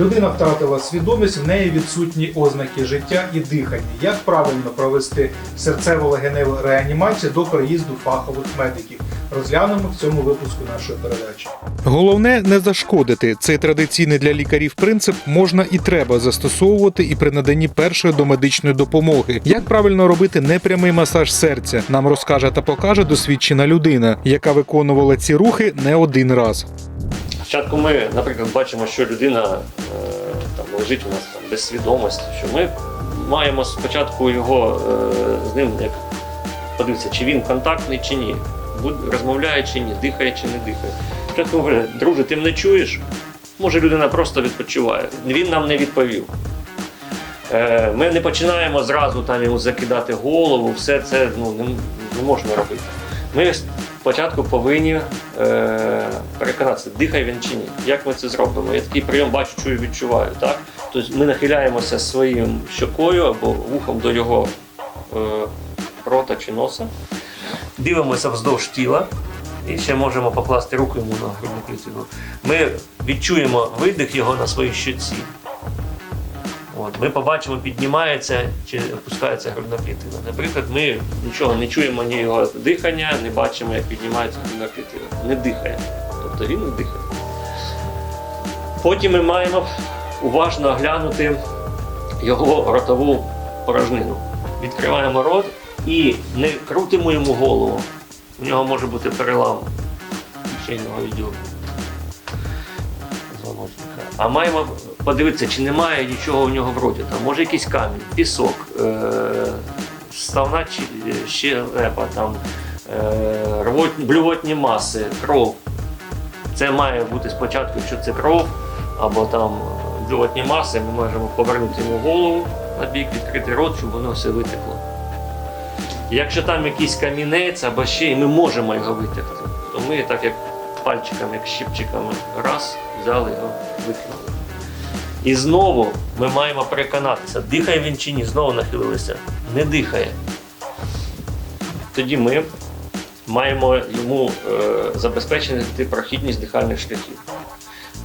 Людина втратила свідомість, в неї відсутні ознаки життя і дихання. Як правильно провести серцево-легеневу реанімацію до приїзду фахових медиків? Розглянемо в цьому випуску нашої передачі. Головне не зашкодити. Цей традиційний для лікарів принцип можна і треба застосовувати і при наданні першої домедичної допомоги. Як правильно робити непрямий масаж серця, нам розкаже та покаже досвідчена людина, яка виконувала ці рухи не один раз. Спочатку ми, наприклад, бачимо, що людина е, там лежить у нас там без свідомості, що ми маємо спочатку його е, з ним як подивитися, чи він контактний, чи ні, розмовляє чи ні, дихає чи не дихає. Спочатку ми говоримо, друже, ти мене чуєш? Може, людина просто відпочиває. Він нам не відповів. Е, Ми не починаємо зразу там йому закидати голову, все це ну, не, не можна робити. Ми спочатку повинні е, переконатися, дихає він чи ні. Як ми це зробимо? Я такий прийом бачу, чую, відчуваю. Так? Тобто ми нахиляємося своїм щокою або вухом до його е, рота чи носа, дивимося вздовж тіла. І ще можемо покласти руку йому на грудну клітину. Ми відчуємо видих його на своїй щоці. От, ми побачимо, піднімається чи опускається грудна клітина. Наприклад, ми нічого не чуємо, ні його дихання, не бачимо, як піднімається грудна клітина. Не дихає. Тобто він не дихає. Потім ми маємо уважно оглянути його ротову порожнину. Відкриваємо рот і не крутимо йому голову. У нього може бути перелам шийного відділу. А маємо подивитися, чи немає нічого у нього в роті. Там може якийсь камінь, пісок, е- ставна чи- щелепа, там, е- блювотні маси, кров. Це має бути спочатку, якщо це кров або там блювотні маси, ми можемо повернути йому голову на бік, відкрити рот, щоб воно все витекло. Якщо там якийсь камінець або ще, і ми можемо його витягти, то ми так як пальчиками, як щипчиками раз взяли його, викинули. І знову ми маємо переконатися, дихає він чи ні, знову нахилилися. Не дихає. Тоді ми маємо йому е, забезпечити прохідність дихальних шляхів.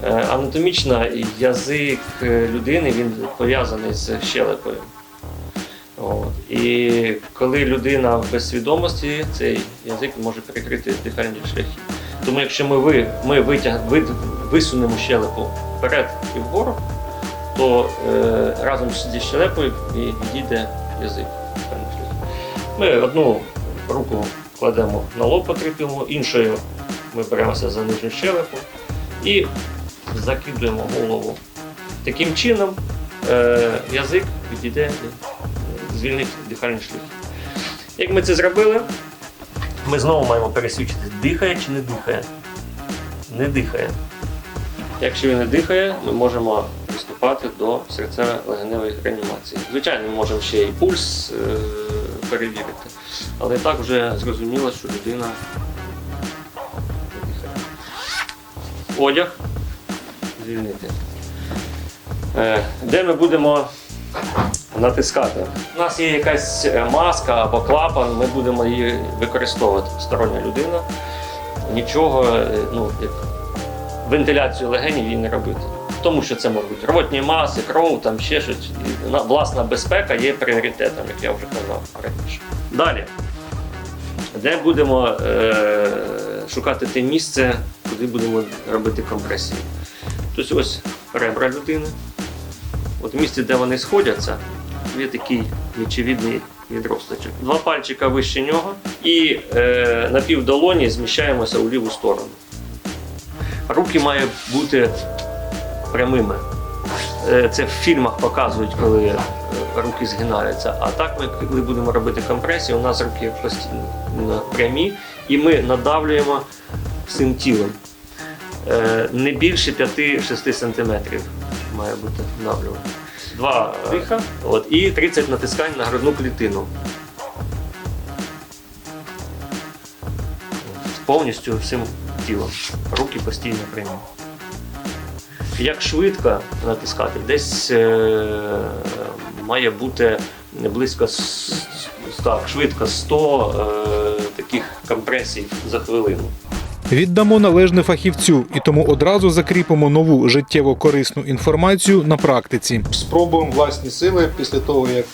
Е, анатомічно язик е, людини він пов'язаний з щелепою. От. І коли людина без свідомості, цей язик може перекрити дихальні шляхи. Тому якщо ми, ви, ми витяг, ви, висунемо щелепу вперед і вгору, то е, разом зі щелепою відійде язик. Ми одну руку кладемо на лоб, потріпимо, іншою ми беремося за нижню щелепу і закидуємо голову. Таким чином е, язик відійде, звільнить дихальні шляхи. Як ми це зробили, ми знову маємо пересвідчити, дихає чи не дихає. Не дихає. Якщо він не дихає, ми можемо приступати до серцево-легеневої реанімації. Звичайно, ми можемо ще і пульс е, перевірити, але так вже зрозуміло, що людина. Одяг звільнити. Е, Де ми будемо натискати? У нас є якась е, маска або клапан, ми будемо її використовувати. Стороння людина. Нічого, ну, як вентиляцію легенів її не робити. Тому що це можуть бути маси, кров, там ще щось. Власна безпека є пріоритетом, як я вже казав раніше. Далі. Де будемо е, шукати те місце, куди будемо робити компресію. Тобто ось ребра людини. От в місці, де вони сходяться, є такий нічевідний відросточок. Два пальчика вище нього і е, на півдолоні зміщаємося у ліву сторону. Руки мають бути прямими. Е, Це в фільмах показують, коли е, руки згинаються. А так ми, коли будемо робити компресію, у нас руки постійно прямі, і ми надавлюємо всім тілом. Е, Не більше 5-6 см має бути надавлювання. Два диха от, і 30 натискань на грудну клітину. Повністю всім тілом. Руки постійно прямі. Як швидко натискати? Десь е, має бути близько с- с- так, швидко 100 е, таких компресій за хвилину. Віддамо належне фахівцю і тому одразу закріпимо нову життєво корисну інформацію на практиці. Спробуємо власні сили після того, як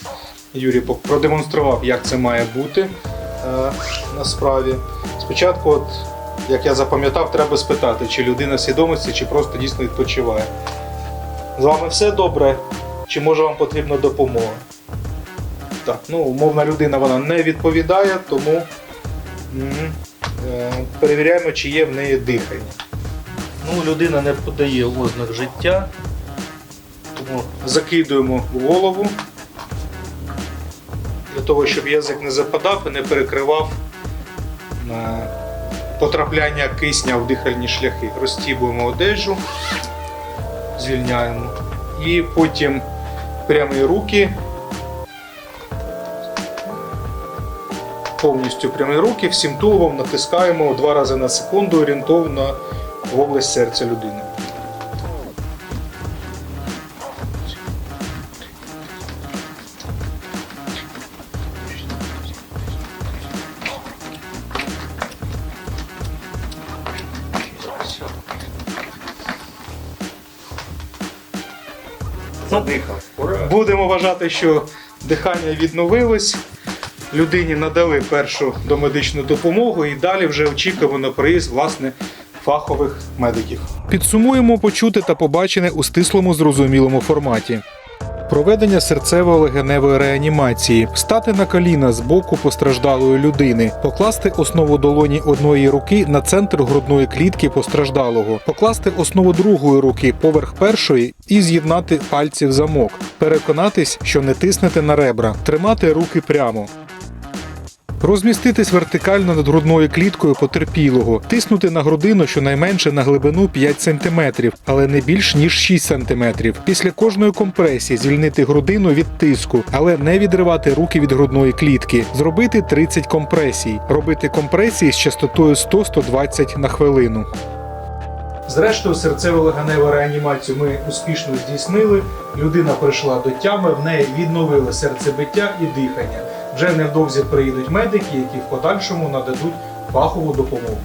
Юрій пок- продемонстрував, як це має бути е, на справі. Спочатку, от, як я запам'ятав, треба спитати, чи людина в свідомості, чи просто дійсно відпочиває. З вами все добре? Чи може вам потрібна допомога? Так, ну, умовна людина вона не відповідає, тому е, перевіряємо, чи є в неї дихання. Ну, людина не подає ознак життя, тому закидуємо в голову для того, щоб язик не западав і не перекривав е, потрапляння кисня в дихальні шляхи. Розтібуємо одежу, звільняємо. І потім прямі руки. Повністю прямі руки, всім туловом натискаємо два рази на секунду орієнтовно в область серця людини. Задихав. Будемо вважати, що дихання відновилось. Людині надали першу домедичну допомогу і далі вже очікуємо на приїзд власне фахових медиків. Підсумуємо почути та побачене у стислому зрозумілому форматі. Проведення серцево-легеневої реанімації, стати на коліна з боку постраждалої людини, покласти основу долоні одної руки на центр грудної клітки постраждалого, покласти основу другої руки поверх першої і з'єднати пальці в замок, переконатись, що не тиснете на ребра, тримати руки прямо. Розміститись вертикально над грудною кліткою потерпілого, тиснути на грудину щонайменше на глибину 5 см, але не більш ніж 6 см. Після кожної компресії звільнити грудину від тиску, але не відривати руки від грудної клітки. Зробити 30 компресій. Робити компресії з частотою 100-120 на хвилину. Зрештою, серцево-легеневу реанімацію ми успішно здійснили. Людина прийшла до тями, в неї відновили серцебиття і дихання. Вже невдовзі приїдуть медики, які в подальшому нададуть фахову допомогу.